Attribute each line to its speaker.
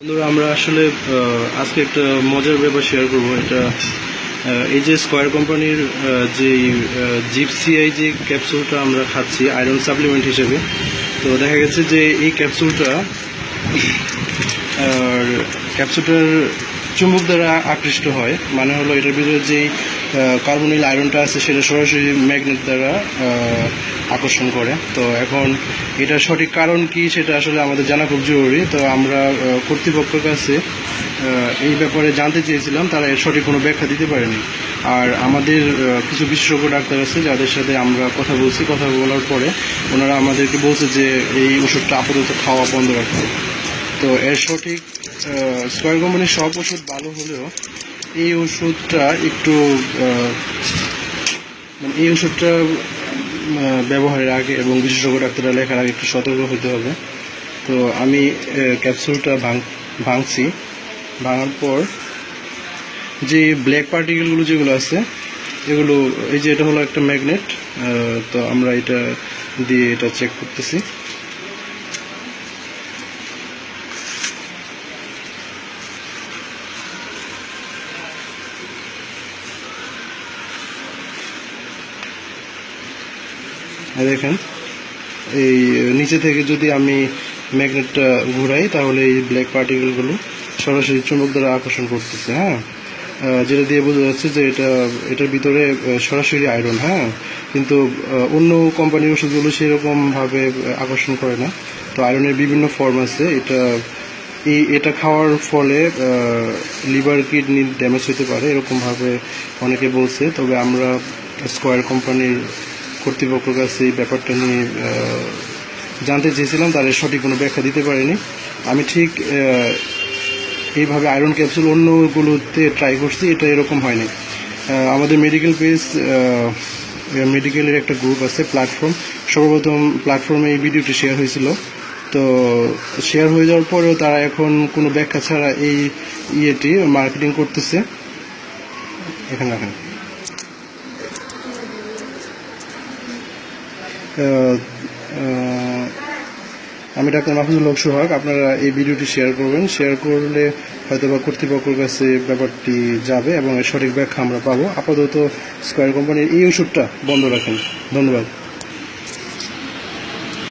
Speaker 1: বন্ধুরা, আমরা আসলে আজকে একটা মজার ব্যাপার শেয়ার করব। এটা এই যে স্কোয়ার কোম্পানির যে জিপসিআই যে ক্যাপসুলটা আমরা খাচ্ছি আয়রন সাপ্লিমেন্ট হিসেবে, তো দেখা গেছে যে এই ক্যাপসুলটা ক্যাপসুলটার চুম্বক দ্বারা আকৃষ্ট হয়। মানে হলো এটার ভিতরে যেই কার্বনিল আয়রনটা আছে সেটা সরাসরি ম্যাগনেট দ্বারা আকর্ষণ করে। তো এখন এটার সঠিক কারণ কি সেটা আসলে আমাদের জানা খুব জরুরি। তো আমরা কর্তৃপক্ষের কাছে এই ব্যাপারে জানতে চেয়েছিলাম, তারা এর সঠিক কোনো ব্যাখ্যা দিতে পারেনি। আর আমাদের কিছু বিশেষজ্ঞ ডাক্তার আছে যাদের সাথে আমরা কথা বলছি, কথা বলার পরে ওনারা আমাদেরকে বলছে যে এই ওষুধটা আপাতত খাওয়া বন্ধ রাখতে। তো এর সঠিক স্কয়ার কোম্পানির সব ওষুধ ভালো হলেও এই ওষুধটা একটু মানে এই ওষুধটা ব্যবহারের আগে এবং বিশেষজ্ঞ ডাক্তাররা লেখার আগে একটু সতর্ক হতে হবে। তো আমি ক্যাপসুলটা ভাঙ, ভাঙছি। ভাঙার পর যে ব্ল্যাক পার্টিকেলগুলো যেগুলো আছে, এগুলো, এই যে এটা হলো একটা ম্যাগনেট তো আমরা এটা দিয়ে এটা চেক করতেছি। দেখেন। এই, নিচে থেকে যদি আমি ম্যাগনেটটা ঘুরাই, তাহলে এই ব্ল্যাক পার্টিকেলগুলো সরাসরি চুম্বক দ্বারা আকর্ষণ করতেছে হ্যাঁ? যেটা দিয়ে বোঝা যাচ্ছে যে এটা, এটার ভিতরে সরাসরি আয়রন হ্যাঁ? কিন্তু অন্য কোম্পানির ওষুধগুলো সেরকমভাবে আকর্ষণ করে না। তো আয়রনের বিভিন্ন ফর্ম আছে। এটা, এই, এটা খাওয়ার ফলে লিভার কিডনি ড্যামেজ হতে পারে, এরকমভাবে অনেকে বলছে। তবে আমরা স্কোয়ার কোম্পানির কর্তৃপক্ষের কাছে এই ব্যাপারটা নিয়ে জানতে চেয়েছিলাম তাদের সঠিক কোনো ব্যাখ্যা দিতে পারেনি। আমি ঠিক এইভাবে আয়রন ক্যাপসুল অন্যগুলোতে ট্রাই করছি, এটা এরকম হয়নি। আমাদের মেডিকেল পেজ মেডিকেলের একটা গ্রুপ আছে প্ল্যাটফর্ম সর্বপ্রথম প্ল্যাটফর্মে এই ভিডিওটি শেয়ার হয়েছিল। তো শেয়ার হয়ে যাওয়ার পরেও তারা এখন কোনো ব্যাখ্যা ছাড়া এই ইয়েটি মার্কেটিং করতেছে। এখানে রাখেন। আমি ডাক্তার মাহফুজুল হক সোহাগ। আপনারা এই ভিডিওটি শেয়ার করবেন। শেয়ার করলে হয়তো বা কর্তৃপক্ষের কাছে ব্যাপারটি যাবে এবং সঠিক ব্যাখ্যা আমরা পাবো। আপাতত স্কোয়ার কোম্পানির এই ওষুধটা বন্ধ রাখেন। ধন্যবাদ।